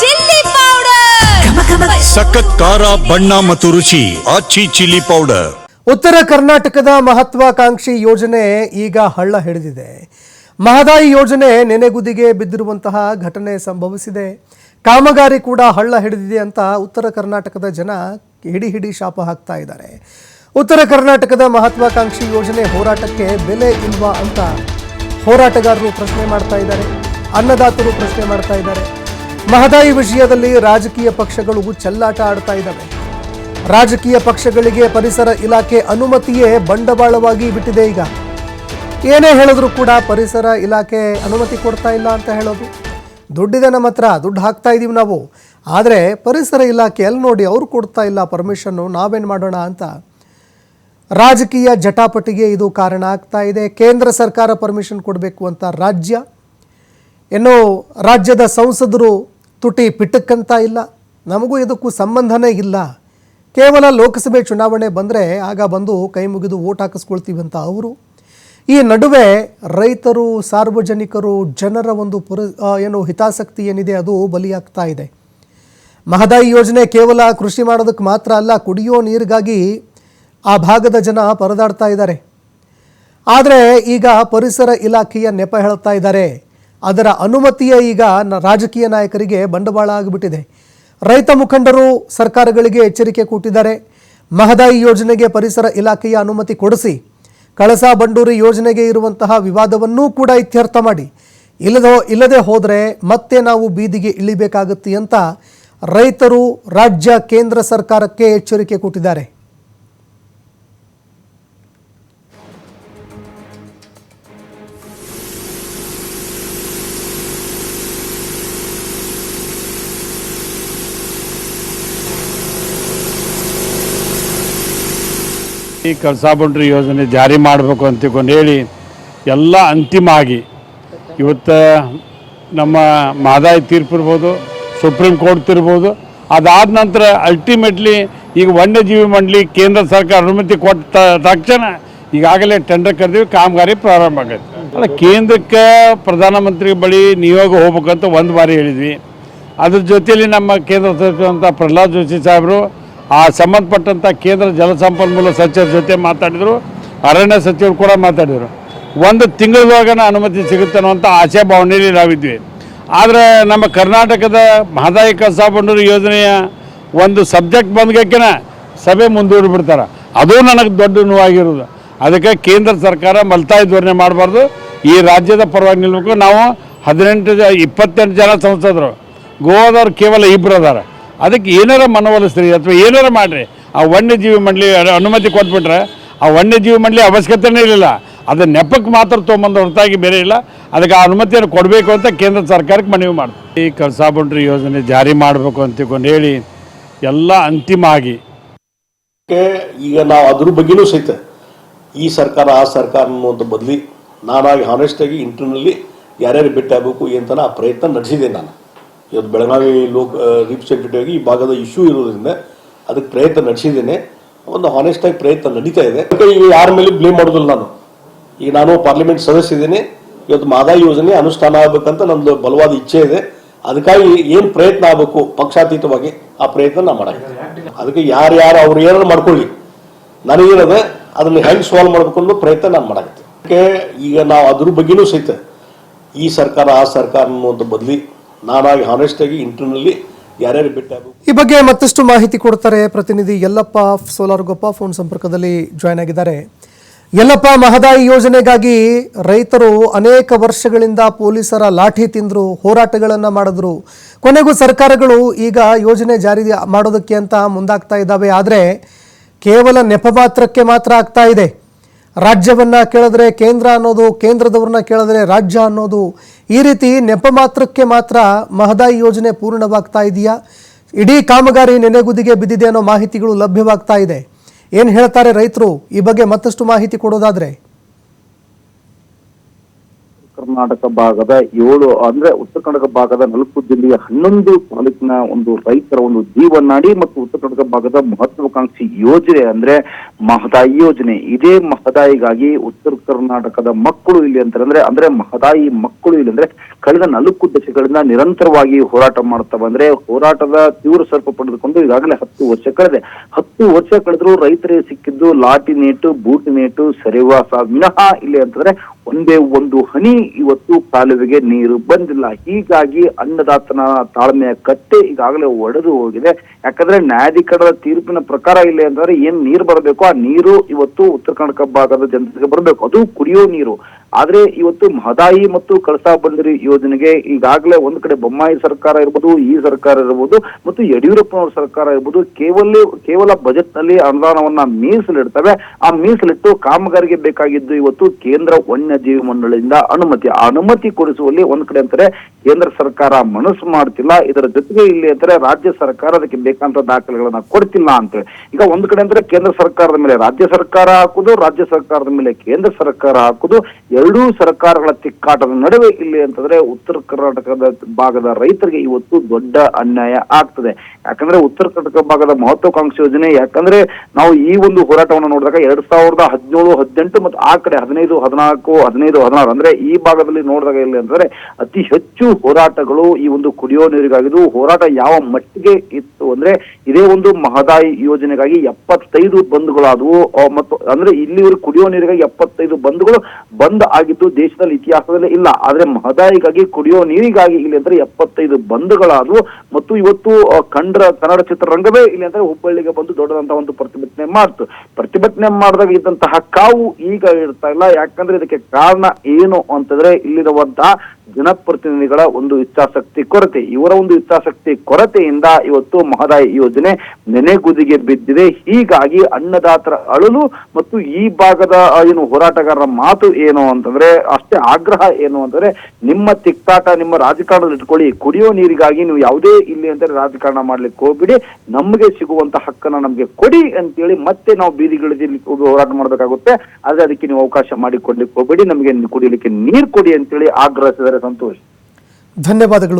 Chilli powder. ಸಖತ್ ಖಾರ ಬಣ್ಣ ಮತ್ತು ರುಚಿ ಆಚಿ ಚಿಲ್ಲಿ ಪೌಡರ್. ಉತ್ತರ ಕರ್ನಾಟಕದ ಮಹತ್ವಾಕಾಂಕ್ಷಿ ಯೋಜನೆ ಈಗ ಹಳ್ಳ ಹಿಡಿದಿದೆ. ಮಹದಾಯಿ ಯೋಜನೆ ನೆನೆಗುದಿಗೆ ಬಿದ್ದಿರುವಂತಹ ಘಟನೆ ಸಂಭವಿಸಿದೆ. ಕಾಮಗಾರಿ ಕೂಡ ಹಳ್ಳ ಹಿಡಿದಿದೆ ಅಂತ ಉತ್ತರ ಕರ್ನಾಟಕದ ಜನ ಹಿಡಿ ಹಿಡಿ ಶಾಪ ಹಾಕ್ತಾ ಇದ್ದಾರೆ. ಉತ್ತರ ಕರ್ನಾಟಕದ ಮಹತ್ವಾಕಾಂಕ್ಷಿ ಯೋಜನೆ ಹೋರಾಟಕ್ಕೆ ಬೆಲೆ ಇಲ್ವಾ ಅಂತ ಹೋರಾಟಗಾರರು ಪ್ರಶ್ನೆ ಮಾಡ್ತಾ ಇದ್ದಾರೆ. ಅನ್ನದಾತರು ಪ್ರಶ್ನೆ ಮಾಡ್ತಾ ಇದ್ದಾರೆ. ಮಹದಾಯಿ ವಿಷಯದಲ್ಲಿ ರಾಜಕೀಯ ಪಕ್ಷಗಳು ಚೆಲ್ಲಾಟ ಆಡ್ತಾ ಇದ್ದಾವೆ. ರಾಜಕೀಯ ಪಕ್ಷಗಳಿಗೆ ಪರಿಸರ ಇಲಾಖೆ ಅನುಮತಿಯೇ ಬಂಡವಾಳವಾಗಿ ಬಿಟ್ಟಿದೆ ಈಗ. ಏನೇ ಹೇಳಿದ್ರು ಕೂಡ ಪರಿಸರ ಇಲಾಖೆ ಅನುಮತಿ ಕೊಡ್ತಾ ಇಲ್ಲ ಅಂತ ಹೇಳೋದು. ದುಡ್ಡಿದೆ ನಮ್ಮ ಹತ್ರ, ದುಡ್ಡು ಹಾಕ್ತಾ ಇದ್ದೀವಿ ನಾವು. ಆದರೆ ಪರಿಸರ ಇಲಾಖೆ ಎಲ್ಲಿ ನೋಡಿ ಅವ್ರು ಕೊಡ್ತಾ ಇಲ್ಲ ಪರ್ಮಿಷನ್ನು, ನಾವೇನು ಮಾಡೋಣ ಅಂತ. ರಾಜಕೀಯ ಜಟಾಪಟಿಗೆ ಇದು ಕಾರಣ ಆಗ್ತಾ ಇದೆ. ಕೇಂದ್ರ ಸರ್ಕಾರ ಪರ್ಮಿಷನ್ ಕೊಡಬೇಕು ಅಂತ ರಾಜ್ಯ. ಇನ್ನು ರಾಜ್ಯದ ಸಂಸದರು ತುಟಿ ಪಿಟಕ್ಕಂತ ಇಲ್ಲ. ನಮಗೂ ಇದಕ್ಕೂ ಸಂಬಂಧನೇ ಇಲ್ಲ. ಕೇವಲ ಲೋಕಸಭೆ ಚುನಾವಣೆ ಬಂದರೆ ಆಗ ಬಂದು ಕೈ ಮುಗಿದು ಓಟ್ ಹಾಕಿಸ್ಕೊಳ್ತೀವಿ ಅಂತ ಅವರು. ಈ ನಡುವೆ ರೈತರು, ಸಾರ್ವಜನಿಕರು, ಜನರ ಒಂದು ಪುರ ಏನು ಹಿತಾಸಕ್ತಿ ಏನಿದೆ ಅದು ಬಲಿಯಾಗ್ತಾ ಇದೆ. ಮಹದಾಯಿ ಯೋಜನೆ ಕೇವಲ ಕೃಷಿ ಮಾಡೋದಕ್ಕೆ ಮಾತ್ರ ಅಲ್ಲ, ಕುಡಿಯೋ ನೀರಿಗಾಗಿ ಆ ಭಾಗದ ಜನ ಪರದಾಡ್ತಾ ಇದ್ದಾರೆ. ಆದರೆ ಈಗ ಪರಿಸರ ಇಲಾಖೆಯ ನೆಪ ಹೇಳ್ತಾ ಇದ್ದಾರೆ. ಅದರ ಅನುಮತಿಯೇ ಈಗ ರಾಜಕೀಯ ನಾಯಕರಿಗೆ ಬಂಡವಾಳ ಆಗಿಬಿಟ್ಟಿದೆ. ರೈತ ಮುಖಂಡರು ಸರ್ಕಾರಗಳಿಗೆ ಎಚ್ಚರಿಕೆ ಕೊಟ್ಟಿದ್ದಾರೆ ಮಹದಾಯಿ ಯೋಜನೆಗೆ ಪರಿಸರ ಇಲಾಖೆಯ ಅನುಮತಿ ಕೊಡಿಸಿ ಕಳಸಾ ಬಂಡೂರಿ ಯೋಜನೆಗೆ ಇರುವಂತಹ ವಿವಾದವನ್ನೂ ಕೂಡ ಇತ್ಯರ್ಥ ಮಾಡಿ. ಇಲ್ಲದೋ, ಇಲ್ಲದೆ ಹೋದರೆ ಮತ್ತೆ ನಾವು ಬೀದಿಗೆ ಇಳಿಬೇಕಾಗುತ್ತೆ ಅಂತ ರೈತರು ರಾಜ್ಯ ಕೇಂದ್ರ ಸರ್ಕಾರಕ್ಕೆ ಎಚ್ಚರಿಕೆ ಕೊಟ್ಟಿದ್ದಾರೆ ಈ ಕಳಸಾ ಬಂಡ್ರಿ ಯೋಜನೆ ಜಾರಿ ಮಾಡಬೇಕು ಅಂತ ತಿಳ್ಕೊಂಡು ಹೇಳಿ ಎಲ್ಲ ಅಂತಿಮ ಆಗಿ ಇವತ್ತು ನಮ್ಮ ಮಾದಾಯ ತೀರ್ಪು ಇರ್ಬೋದು, ಸುಪ್ರೀಂ ಕೋರ್ಟ್ ಇರ್ಬೋದು, ಅದಾದ ನಂತರ ಅಲ್ಟಿಮೇಟ್ಲಿ ಈಗ ವನ್ಯಜೀವಿ ಮಂಡಳಿ ಕೇಂದ್ರ ಸರ್ಕಾರ ಅನುಮತಿ ಕೊಟ್ಟ ತಕ್ಷಣ ಈಗಾಗಲೇ ಟೆಂಡರ್ ಕರೆದಿವಿ, ಕಾಮಗಾರಿ ಪ್ರಾರಂಭ ಆಗೈತೆ. ಅಲ್ಲ, ಕೇಂದ್ರಕ್ಕೆ ಪ್ರಧಾನಮಂತ್ರಿ ಬಳಿ ನಿಯೋಗ ಹೋಗ್ಬೇಕಂತ ಒಂದು ಬಾರಿ ಹೇಳಿದ್ವಿ. ಅದ್ರ ಜೊತೆಯಲ್ಲಿ ನಮ್ಮ ಕೇಂದ್ರ ಸರ್ಕಾರ ಪ್ರಹ್ಲಾದ್ ಜೋಶಿ ಸಾಹೇಬರು ಆ ಸಂಬಂಧಪಟ್ಟಂಥ ಕೇಂದ್ರ ಜಲಸಂಪನ್ಮೂಲ ಸಚಿವರ ಜೊತೆ ಮಾತಾಡಿದರು. ಅರಣ್ಯ ಸಚಿವರು ಕೂಡ ಮಾತಾಡಿದರು. ಒಂದು ತಿಂಗಳೊಳಗನ ಅನುಮತಿ ಸಿಗುತ್ತೆ ಅಂತ ಆಶಾ ಭಾವನೆಯಲ್ಲಿ ನಾವಿದ್ವಿ. ಆದರೆ ನಮ್ಮ ಕರ್ನಾಟಕದ ಮಹದಾಯಿ ಕಸ ಬಂಡೂರು ಯೋಜನೆಯ ಒಂದು ಸಬ್ಜೆಕ್ಟ್ ಬಂದ್ಗಕ್ಕಿನ ಸಭೆ ಮುಂದೂಡಿಬಿಡ್ತಾರೆ. ಅದು ನನಗೆ ದೊಡ್ಡ ನೋವಾಗಿರೋದು. ಅದಕ್ಕೆ ಕೇಂದ್ರ ಸರ್ಕಾರ ಮಲ್ತಾಯಿ ಧೋರಣೆ ಮಾಡಬಾರ್ದು. ಈ ರಾಜ್ಯದ ಪರವಾಗಿ ನಿಲ್ಬೇಕು. ನಾವು ಹದಿನೆಂಟು ಜ ಇಪ್ಪತ್ತೆಂಟು ಜನ ಸಂಸದರು. ಗೋವಾದವ್ರು ಕೇವಲ ಇಬ್ಬರು ಅದಾರ. ಅದಕ್ಕೆ ಏನಾರ ಮನವೊಲಿಸ್ರಿ ಅಥವಾ ಏನಾರ ಮಾಡಿರಿ. ಆ ವನ್ಯಜೀವಿ ಮಂಡಳಿ ಅನುಮತಿ ಕೊಟ್ಬಿಟ್ರೆ ಆ ವನ್ಯಜೀವಿ ಮಂಡಳಿ ಅವಶ್ಯಕತೆನೇ ಇರಲಿಲ್ಲ ಅದು ನೆಪಕ್ಕೆ ಮಾತ್ರ ತೊಗೊಂಬಂದು ಹೊರತಾಗಿ ಬೇರೆ ಇಲ್ಲ. ಅದಕ್ಕೆ ಆ ಅನುಮತಿಯನ್ನು ಕೊಡಬೇಕು ಅಂತ ಕೇಂದ್ರ ಸರ್ಕಾರಕ್ಕೆ ಮನವಿ ಮಾಡ್ತೀವಿ. ಈ ಕಳಸಾ ಯೋಜನೆ ಜಾರಿ ಮಾಡಬೇಕು ಅಂತ ತಿಳ್ಕೊಂಡು ಹೇಳಿ ಎಲ್ಲ ಅಂತಿಮ ಆಗಿ. ಈಗ ನಾವು ಅದ್ರ ಬಗ್ಗೆನೂ ಸಹಿತ ಈ ಸರ್ಕಾರ, ಆ ಸರ್ಕಾರ ಅನ್ನುವಂಥ ಬದಲಿ ನಾನಾಗಿ ಹಾನೆಸ್ಟ್ ಆಗಿ ಇಂಟರ್ನಲ್ಲಿ ಯಾರ್ಯಾರು ಭೇಟಿ ಆಗಬೇಕು ಅಂತ ಆ ಪ್ರಯತ್ನ ನಡೆಸಿದೆ ನಾನು. ಇವತ್ತು ಬೆಳಗಾವಿ ಲೋಕ ರಿಪ್ರೆಸೆಂಟೇಟಿವ್ ಆಗಿ ಈ ಭಾಗದ ಇಶ್ಯೂ ಇರೋದ್ರಿಂದ ಅದಕ್ಕೆ ಪ್ರಯತ್ನ ನಡೆಸಿದ್ದೇನೆ. ಒಂದು ಹಾನೆಸ್ಟ್ ಆಗಿ ಪ್ರಯತ್ನ ನಡೀತಾ ಇದೆ. ಈಗ ಯಾರ ಮೇಲೆ ಬ್ಲೇಮ್ ಮಾಡೋದಿಲ್ಲ ನಾನು. ಈಗ ನಾನು ಪಾರ್ಲಿಮೆಂಟ್ ಸದಸ್ಯ ಇದ್ದೇನೆ. ಇವತ್ತು ಮಾದಾಯಿ ಯೋಜನೆ ಅನುಷ್ಠಾನ ಆಗಬೇಕಂತ ನಂದು ಬಲವಾದ ಇಚ್ಛೆ ಇದೆ. ಅದಕ್ಕಾಗಿ ಏನು ಪ್ರಯತ್ನ ಆಗಬೇಕು ಪಕ್ಷಾತೀತವಾಗಿ, ಆ ಪ್ರಯತ್ನ ನಾ ಮಾಡಾಕತ್ತೀನಿ ಅದಕ್ಕೆ ಯಾರು ಯಾರು ಅವ್ರು ಏನಾರು ಮಾಡ್ಕೊಳ್ಳಿ. ನನಗೇನದ ಅದನ್ನ ಹೆಂಗ್ ಸಾಲ್ವ್ ಮಾಡ್ಬೇಕು ಅನ್ನೋ ಪ್ರಯತ್ನ ನಾನು ಮಾಡಾಕತ್ತೆ ಈಗ ನಾವು ಅದ್ರ ಬಗ್ಗೆನೂ ಸಹಿತ ಈ ಸರ್ಕಾರ, ಆ ಸರ್ಕಾರ ಅನ್ನುವಂಥ ಬದಲಿ ನಾನಾಗಿ ಹಾನೆಸ್ಟ್ ಆಗಿ ಇಂಟರ್ನಲ್ಲಿ ಯಾರ್ಯಾರು ಆಗಬೇಕು ಈ ಬಗ್ಗೆ ಮತ್ತಷ್ಟು ಮಾಹಿತಿ ಕೊಡ್ತಾರೆ ಪ್ರತಿನಿಧಿ ಯಲ್ಲಪ್ಪ ಸೋಲಾರ್ ಗೊಪ್ಪ ಫೋನ್ ಸಂಪರ್ಕದಲ್ಲಿ ಜಾಯ್ನ್ ಆಗಿದ್ದಾರೆ. ಯಲ್ಲಪ್ಪ, ಮಹದಾಯಿ ಯೋಜನೆಗಾಗಿ ರೈತರು ಅನೇಕ ವರ್ಷಗಳಿಂದ ಪೊಲೀಸರ ಲಾಠಿ ತಿಂದರು, ಹೋರಾಟಗಳನ್ನು ಮಾಡಿದ್ರು. ಕೊನೆಗೂ ಸರ್ಕಾರಗಳು ಈಗ ಯೋಜನೆ ಜಾರಿ ಮಾಡೋದಕ್ಕೆ ಅಂತ ಮುಂದಾಗ್ತಾ ಇದ್ದಾವೆ. ಆದರೆ ಕೇವಲ ನೆಪ ಮಾತ್ರಕ್ಕೆ ಮಾತ್ರ ಆಗ್ತಾ ಇದೆ. ರಾಜ್ಯವನ್ನ ಕೇಳಿದ್ರೆ ಕೇಂದ್ರ ಅನ್ನೋದು, ಕೇಂದ್ರದವ್ರನ್ನ ಕೇಳಿದ್ರೆ ರಾಜ್ಯ ಅನ್ನೋದು ಈ ರೀತಿ ನೆಪ ಮಾತ್ರಕ್ಕೆ ಮಾತ್ರ ಮಹದಾಯಿ ಯೋಜನೆ ಪೂರ್ಣವಾಗ್ತಾ ಇದೆಯಾ? ಇಡೀ ಕಾಮಗಾರಿ ನೆನೆಗುದಿಗೆ ಬಿದ್ದಿದೆ ಅನ್ನೋ ಮಾಹಿತಿಗಳು ಲಭ್ಯವಾಗ್ತಾ ಇದೆ. ಏನು ಹೇಳ್ತಾರೆ ರೈತರು? ಈ ಬಗ್ಗೆ ಮತ್ತಷ್ಟು ಮಾಹಿತಿ ಕೊಡೋದಾದ್ರೆ ಕರ್ನಾಟಕ ಭಾಗದ ಏಳು, ಅಂದ್ರೆ ಉತ್ತರ ಕರ್ನಾಟಕ ಭಾಗದ ನಾಲ್ಕು ಜಿಲ್ಲೆಯ ಹನ್ನೊಂದು ತಾಲೂಕಿನ ಒಂದು ರೈತರ ಒಂದು ಜೀವನಾಡಿ ಮತ್ತು ಉತ್ತರ ಕರ್ನಾಟಕ ಭಾಗದ ಮಹತ್ವಾಕಾಂಕ್ಷಿ ಯೋಜನೆ ಅಂದ್ರೆ ಮಹದಾಯಿ ಯೋಜನೆ. ಇದೇ ಮಹದಾಯಿಗಾಗಿ ಉತ್ತರ ಕರ್ನಾಟಕದ ಮಕ್ಕಳು ಇಲ್ಲಿ ಅಂತಂದ್ರೆ ಅಂದ್ರೆ ಮಹದಾಯಿ ಮಕ್ಕಳು ಇಲ್ಲಿ ಅಂದ್ರೆ ಕಳೆದ ನಾಲ್ಕು ದಶಕಗಳಿಂದ ನಿರಂತರವಾಗಿ ಹೋರಾಟ ಮಾಡ್ತಾ ಬಂದ್ರೆ, ಹೋರಾಟದ ತೀವ್ರ ಸ್ವಲ್ಪ ಪಡೆದುಕೊಂಡು ಈಗಾಗಲೇ ಹತ್ತು ವರ್ಷ ಕಳೆದೆ. ಹತ್ತು ವರ್ಷ ಕಳೆದ್ರು ರೈತರಿಗೆ ಸಿಕ್ಕಿದ್ದು ಲಾಟಿ ನೇಟು, ಬೂಟಿ ನೇಟು, ಸರಿವಾಸ, ವಿನಃ ಇಲ್ಲಿ ಅಂತಂದ್ರೆ ಒಂದೇ ಒಂದು ಹನಿ ಇವತ್ತು ಕಾಲುವೆಗೆ ನೀರು ಬಂದಿಲ್ಲ. ಹೀಗಾಗಿ ಅನ್ನದಾತನ ತಾಳ್ಮೆಯ ಕಟ್ಟೆ ಈಗಾಗಲೇ ಒಡೆದು ಹೋಗಿದೆ. ಯಾಕಂದ್ರೆ ನ್ಯಾಯಾಧಿಕರಣದ ತೀರ್ಪಿನ ಪ್ರಕಾರ ಇಲ್ಲ ಅಂತಂದ್ರೆ ಏನ್ ನೀರು ಬರಬೇಕು? ಆ ನೀರು ಇವತ್ತು ಉತ್ತರ ಕರ್ನಾಟಕ ಭಾಗದ ಜನತೆಗೆ ಬರಬೇಕು. ಅದು ಕುಡಿಯೋ ನೀರು. ಆದ್ರೆ ಇವತ್ತು ಮಹದಾಯಿ ಮತ್ತು ಕಳಸಾ ಬಂದರಿ ಯೋಜನೆಗೆ ಈಗಾಗಲೇ ಒಂದ್ ಕಡೆ ಬೊಮ್ಮಾಯಿ ಸರ್ಕಾರ ಇರ್ಬೋದು, ಈ ಸರ್ಕಾರ ಇರ್ಬೋದು ಮತ್ತು ಯಡಿಯೂರಪ್ಪನವರ ಸರ್ಕಾರ ಇರ್ಬೋದು, ಕೇವಲ ಕೇವಲ ಬಜೆಟ್ನಲ್ಲಿ ಅನುದಾನವನ್ನ ಮೀಸಲಿಡ್ತವೆ. ಆ ಮೀಸಲಿಟ್ಟು ಕಾಮಗಾರಿಗೆ ಬೇಕಾಗಿದ್ದು ಇವತ್ತು ಕೇಂದ್ರ ವನ್ಯಜೀವಿ ಮಂಡಳಿಯಿಂದ ಅನುಮತಿ. ಆ ಅನುಮತಿ ಕೊಡಿಸುವಲ್ಲಿ ಒಂದ್ ಕಡೆ ಅಂತಾರೆ ಕೇಂದ್ರ ಸರ್ಕಾರ ಮನಸ್ಸು ಮಾಡ್ತಿಲ್ಲ. ಇದರ ಜೊತೆಗೆ ಇಲ್ಲಿ ಅಂದ್ರೆ ರಾಜ್ಯ ಸರ್ಕಾರ ಅದಕ್ಕೆ ಬೇಕಂತ ದಾಖಲೆಗಳನ್ನ ಕೊಡ್ತಿಲ್ಲ ಅಂತೇಳಿ. ಈಗ ಒಂದ್ ಕಡೆ ಅಂದ್ರೆ ಕೇಂದ್ರ ಸರ್ಕಾರದ ಮೇಲೆ ರಾಜ್ಯ ಸರ್ಕಾರ ಹಾಕುದು, ರಾಜ್ಯ ಸರ್ಕಾರದ ಮೇಲೆ ಕೇಂದ್ರ ಸರ್ಕಾರ ಹಾಕುದು ಎರಡೂ ಸರ್ಕಾರಗಳ ತಿಕ್ಕಾಟದ ನಡುವೆ ಇಲ್ಲಿ ಅಂತಂದ್ರೆ ಉತ್ತರ ಕರ್ನಾಟಕದ ಭಾಗದ ರೈತರಿಗೆ ಇವತ್ತು ದೊಡ್ಡ ಅನ್ಯಾಯ ಆಗ್ತದೆ. ಯಾಕಂದ್ರೆ ಉತ್ತರ ಕರ್ನಾಟಕ ಭಾಗದ ಮಹತ್ವಾಕಾಂಕ್ಷಿ ಯೋಜನೆ, ಯಾಕಂದ್ರೆ ನಾವು ಈ ಒಂದು ಹೋರಾಟವನ್ನು ನೋಡಿದಾಗ ಎರಡ್ ಸಾವಿರದ ಹದಿನೇಳು, ಹದಿನೆಂಟು ಮತ್ತು ಆ ಕಡೆ ಹದಿನೈದು, ಹದಿನಾಲ್ಕು, ಹದಿನೈದು, ಹದಿನಾರು ಅಂದ್ರೆ ಈ ಭಾಗದಲ್ಲಿ ನೋಡಿದಾಗ ಇಲ್ಲಿ ಅಂತಂದ್ರೆ ಅತಿ ಹೆಚ್ಚು ಹೋರಾಟಗಳು ಈ ಒಂದು ಕುಡಿಯೋ ನೀರಿಗಾಗಿದ್ದು ಹೋರಾಟ ಯಾವ ಮಟ್ಟಿಗೆ ಇತ್ತು ಅಂದ್ರೆ ಇದೇ ಒಂದು ಮಹದಾಯಿ ಯೋಜನೆಗಾಗಿ ಎಪ್ಪತ್ತೈದು ಬಂದ್ಗಳಾದವು. ಮತ್ತು ಅಂದ್ರೆ ಇಲ್ಲಿವರು ಕುಡಿಯೋ ನೀರಿಗಾಗಿ ಎಪ್ಪತ್ತೈದು ಬಂದ್ಗಳು ಬಂದ್ ಆಗಿದ್ದು ದೇಶದಲ್ಲಿ ಇತಿಹಾಸದಲ್ಲಿ ಇಲ್ಲ. ಆದ್ರೆ ಮಹದಾಯಿಗಾಗಿ, ಕುಡಿಯೋ ನೀರಿಗಾಗಿ ಇಲ್ಲಿ ಅಂದ್ರೆ ಎಪ್ಪತ್ತೈದು ಬಂದ್ಗಳಾದವು. ಮತ್ತು ಇವತ್ತು ಕಂಡ ಕನ್ನಡ ಚಿತ್ರರಂಗವೇ ಇಲ್ಲಿ ಅಂದ್ರೆ ಹುಬ್ಬಳ್ಳಿಗೆ ಬಂದು ದೊಡ್ಡದಂತಹ ಒಂದು ಪ್ರತಿಭಟನೆ ಮಾಡ್ತು. ಪ್ರತಿಭಟನೆ ಮಾಡಿದಾಗ ಇದ್ದಂತಹ ಕಾವು ಈಗ ಇರ್ತಾ ಇಲ್ಲ. ಯಾಕಂದ್ರೆ ಇದಕ್ಕೆ ಕಾರಣ ಏನು ಅಂತಂದ್ರೆ ಇಲ್ಲಿರುವಂತಹ ಜನಪ್ರತಿನಿಧಿಗಳ ಒಂದು ಇಚ್ಛಾಶಕ್ತಿ ಕೊರತೆ. ಇವರ ಒಂದು ಇಚ್ಛಾಶಕ್ತಿ ಕೊರತೆಯಿಂದ ಇವತ್ತು ಮಹದಾಯಿ ಯೋಜನೆ ನೆನೆಗುದಿಗೆ ಬಿದ್ದಿದೆ. ಹೀಗಾಗಿ ಅನ್ನದಾತರ ಅಳಲು ಮತ್ತು ಈ ಭಾಗದ ಏನು ಹೋರಾಟಗಾರರ ಮಾತು ಏನು ಅಂತಂದ್ರೆ, ಅಷ್ಟೇ ಆಗ್ರಹ ಏನು ಅಂತಂದ್ರೆ, ನಿಮ್ಮ ತಿಕ್ತಾಟ ನಿಮ್ಮ ರಾಜಕಾರಣದಲ್ಲಿ ಇಟ್ಕೊಳ್ಳಿ. ಕುಡಿಯೋ ನೀರಿಗಾಗಿ ನೀವು ಯಾವುದೇ ಇಲ್ಲಿ ಅಂತ ರಾಜಕಾರಣ ಮಾಡ್ಲಿಕ್ಕೆ ಹೋಗ್ಬಿಡಿ. ನಮಗೆ ಸಿಗುವಂತ ಹಕ್ಕನ್ನ ನಮ್ಗೆ ಕೊಡಿ ಅಂತೇಳಿ ಮತ್ತೆ ನಾವು ಬೀದಿಗಳಲ್ಲಿ ಹೋರಾಟ ಮಾಡಬೇಕಾಗುತ್ತೆ. ಆದ್ರೆ ಅದಕ್ಕೆ ನೀವು ಅವಕಾಶ ಮಾಡಿಕೊಡ್ಲಿಕ್ಕೆ ಹೋಗ್ಬೇಡಿ. ನಮಗೆ ಕುಡಿಲಿಕ್ಕೆ ನೀರು ಕೊಡಿ ಅಂತೇಳಿ ಆಗ್ರಹಿಸಿದರೆ ಸಂತೋಷ್. ಧನ್ಯವಾದಗಳು.